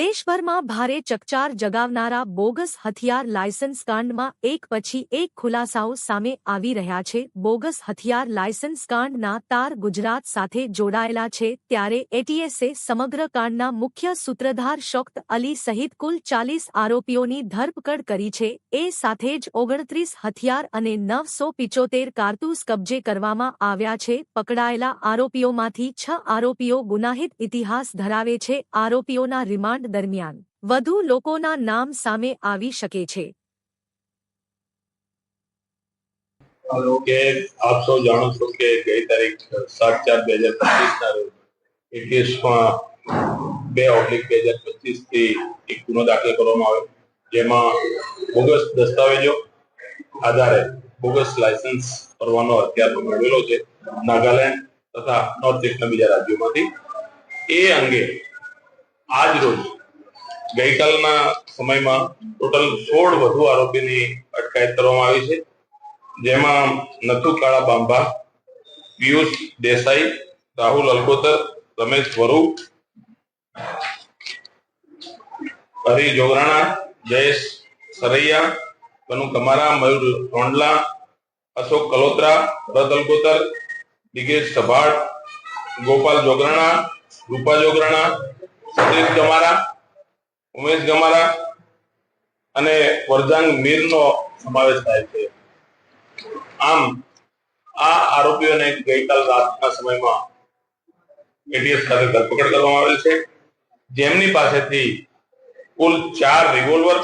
દેશભરમાં ભારે ચકચાર જગાવનારા બોગસ હથિયાર લાયસન્સ કાંડમાં એક પછી એક ખુલાસાઓ સામે આવી રહ્યા છે. બોગસ હથિયાર લાયસન્સ કાંડના તાર ગુજરાત સાથે જોડાયેલા છે. ત્યારે એટીએસે સમગ્ર કાંડના મુખ્ય સૂત્રધાર શોક્ત અલી સહિત કુલ ચાલીસ આરોપીઓની ધરપકડ કરી છે. એ સાથે જ ઓગણત્રીસ હથિયાર અને નવસો પિચોતેર કારતૂસ કબજે કરવામાં આવ્યા છે. પકડાયેલા આરોપીઓમાંથી છ આરોપીઓ ગુનાહિત ઇતિહાસ ધરાવે છે. આરોપીઓના રિમાન્ડ દરમિયાન વધુ લોકોના નામ સામે આવી શકે છે. કે આપ સૌ જાણો છો કે ગઈ તારીખ સાત ચાર બે હજાર પચીસ ના રોજ એટીએસમાં બે ઓબ્લિક બે હજાર પચીસથી એક ગુનો દાખલ કરવામાં આવ્યો, જેમાં બોગસ દસ્તાવેજો આધારે બોગસ લાયસન્સ પરવાનો હથિયાર મેળવેલો છે, નાગાલેન્ડ તથા નોર્થ ઇસ્ટના બીજા રાજ્યોમાંથી. એ અંગે આજ રોજ ગઈકાલના સમયમાં ટોટલ સોળ વધુ આરોપીની અટકાયત કરવામાં આવી છે. જેમાં નથુ કાળા બાંભા, પિયુષ દેસાઈ, રાહુલ અલકોતર, રમેશ વરુ, હરિ જોગરાણા, જયેશ સરૈયા કનુ કમારા મયુર રોંડલા, અશોક કલોત્રા, ભરત અલકોતર, દિગેશ સભાડ ગોપાલ જોગરાણા, રૂપા જોગરાણા, સતીશ ગમારા ઉમેશ ગમારા અને વરદાંગ મીરનો સમાવેશ થાય છે. આમ, આ આરોપીઓને ગઈકાલ રાતના સમયમાં એટીએસ સાથે ધરપકડ કરવામાં આવેલ છે. જેમની પાસેથી કુલ ચાર રિવોલ્વર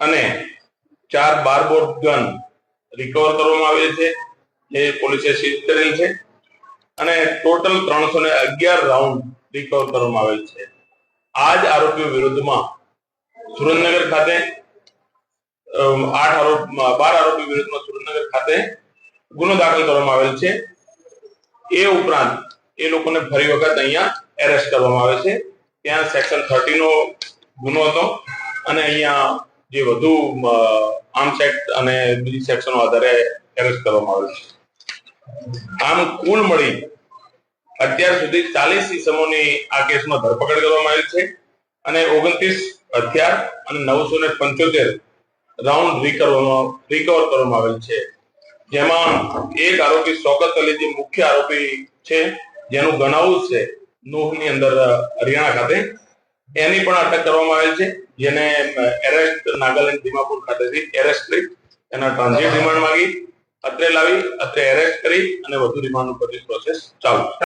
અને ચાર બારબોર્ડ ગન રિકવર કરવામાં આવેલ છે, જે પોલીસે સીઝ કરેલ છે. અને ટોટલ ત્રણસો ને અગિયાર રાઉન્ડ રિકવર કરવામાં આવેલ છે. આ જ આરોપીઓ વિરુદ્ધમાં સુરેન્દ્રનગર ખાતે આઠ આરોપ, બાર આરોપી વિરુદ્ધમાં સુરેન્દ્રનગર ખાતે ગુનો દાખલ કરવામાં આવેલ છે. એ ઉપરાંત એ લોકોને ફરી વખત અહીંયા એરેસ્ટ કરવામાં આવે છે. ત્યાં સેક્શન થર્ટી નો ગુનો હતો અને અહીંયા જે વધુ આર્મ્સ એક્ટ અને બીજી સેક્શનો આધારે એરેસ્ટ કરવામાં આવેલ છે. આમ કુલ મળી અત્યાર સુધી ચાલીસ ઇસમોની આ કેસમાં ધરપકડ કરવામાં આવી છે અને ઓગણત્રીસ હથિયાર અને નવસો ને પંચોતેર રાઉન્ડ રિકવર કરવામાં આવેલ છે. જેમાં એક આરોપી સોગત અલી મુખ્ય આરોપી છે, જેનું ગણાવું છે નોહની અંદર હરિયાણા ખાતે. એની પણ અટક કરવામાં આવેલ છે, જેને એરેસ્ટ નાગાલેન્ડ દિમાપુર ખાતેથી એરેસ્ટ કરી એના ટ્રાન્ઝિટ રિમાન્ડ માંગી, અત્રે લાવી, અત્રે એરેસ્ટ કરી અને વધુ રિમાન્ડ ઉપરની પ્રોસેસ ચાલુ.